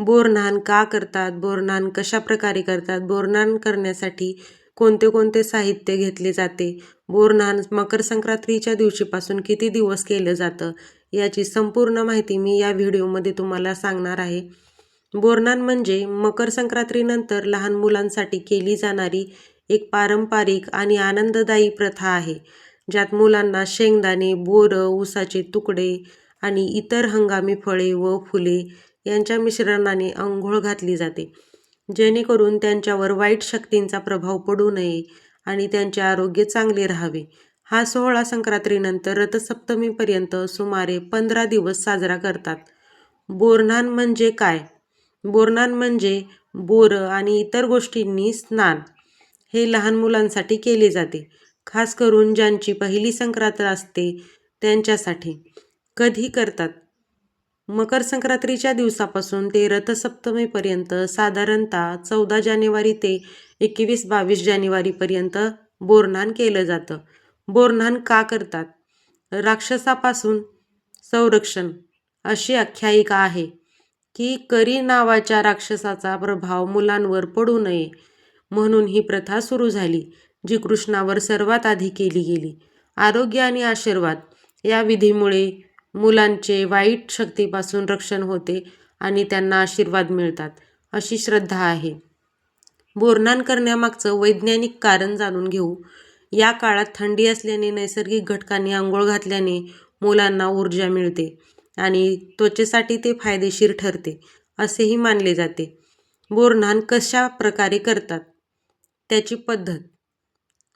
बोरनान का करतात बोरनान कशा प्रकारे करतात बोरनान करण्यासाठी कोणते कोणते साहित्य घेतले जाते बोरनान मकर संक्रांतीच्या दिवशीपासून किती दिवस केलं जातं याची संपूर्ण माहिती मी या व्हिडिओमध्ये तुम्हाला सांगणार आहे. बोरनान म्हणजे मकर संक्रांतीनंतर लहान मुलांसाठी केली जाणारी एक पारंपरिक आणि आनंददायी प्रथा आहे ज्यात मुलांना शेंगदाणे बोरं ऊसाचे तुकडे आणि इतर हंगामी फळे व फुले यांच्या मिश्रणाने अंघोळ घातली जाते. जेणेकरून त्यांच्यावर वाईट शक्तींचा प्रभाव पडू नये आणि त्यांचे आरोग्य चांगले राहावे. हा सोहळा संक्रांतीनंतर रथसप्तमीपर्यंत सुमारे पंधरा दिवस साजरा करतात. बोरणान म्हणजे काय? बोरणान म्हणजे बोरं आणि इतर गोष्टींनी स्नान. हे लहान मुलांसाठी केले जाते खास करून ज्यांची पहिली संक्रांत असते त्यांच्यासाठी. कधी करतात? मकर संक्रांतीच्या दिवसापासून ते रथसप्तमीपर्यंत साधारणतः चौदा जानेवारी ते एकवीस बावीस जानेवारीपर्यंत बोरनान केलं जातं. बोरनान का करतात? राक्षसापासून संरक्षण अशी आख्यायिका आहे की करी नावाच्या राक्षसाचा प्रभाव मुलांवर पडू नये म्हणून ही प्रथा सुरू झाली जी कृष्णावर सर्वात आधी केली गेली. आरोग्य आणि आशीर्वाद या विधीमुळे मुलांचे वाईट शक्तीपासून रक्षण होते आणि त्यांना आशीर्वाद मिळतात अशी श्रद्धा आहे. बोरनान करण्यामागचं वैज्ञानिक कारण जाणून घेऊ. या काळात थंडी असल्याने नैसर्गिक घटकांनी आंघोळ घातल्याने मुलांना ऊर्जा मिळते आणि त्वचेसाठी ते फायदेशीर ठरते असेही मानले जाते. बोरनान कशा प्रकारे करतात? त्याची पद्धत.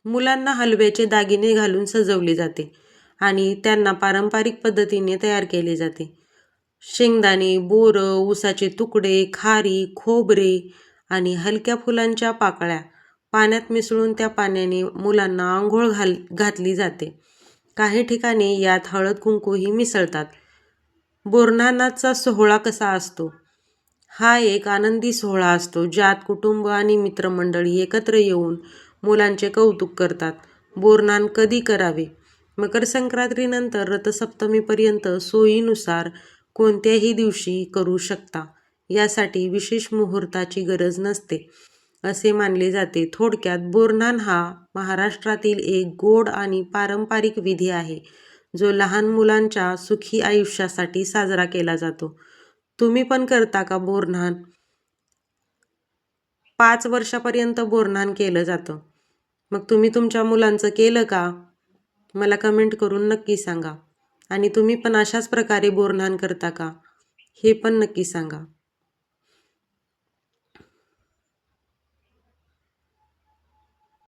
मुलांना हलव्याचे दागिने घालून सजवले जाते. आणि त्यांना पारंपरिक पद्धतीने तयार केले जाते. शेंगदाणे बोरं ऊसाचे तुकडे खारी खोबरे आणि हलक्या फुलांच्या पाकळ्या पाण्यात मिसळून त्या पाण्याने मुलांना आंघोळ घाल घातली जाते. काही ठिकाणी यात हळद कुंकूही मिसळतात. बोरनानाचा सोहळा कसा असतो? हा एक आनंदी सोहळा असतो ज्यात कुटुंब आणि मित्रमंडळी एकत्र येऊन मुलांचे कौतुक करतात. बोरनान कधी करावे? मकर संक्रांतीनंतर रथसप्तमीपर्यंत सोयीनुसार कोणत्याही दिवशी करू शकता. यासाठी विशेष मुहूर्ताची गरज नसते असे मानले जाते. थोडक्यात बोरनान हा महाराष्ट्रातील एक गोड आणि पारंपरिक विधी आहे जो लहान मुलांच्या सुखी आयुष्यासाठी साजरा केला जातो. तुम्ही पण करता का बोरनान? पाच वर्षापर्यंत बोरनान केलं जातं. मग तुम्ही तुमच्या मुलांचं केलं का? मला कमेंट करून नक्की सांगा. आणि तुम्ही पण अशाच प्रकारे बोरनान करता का? हे पण नक्की सांगा.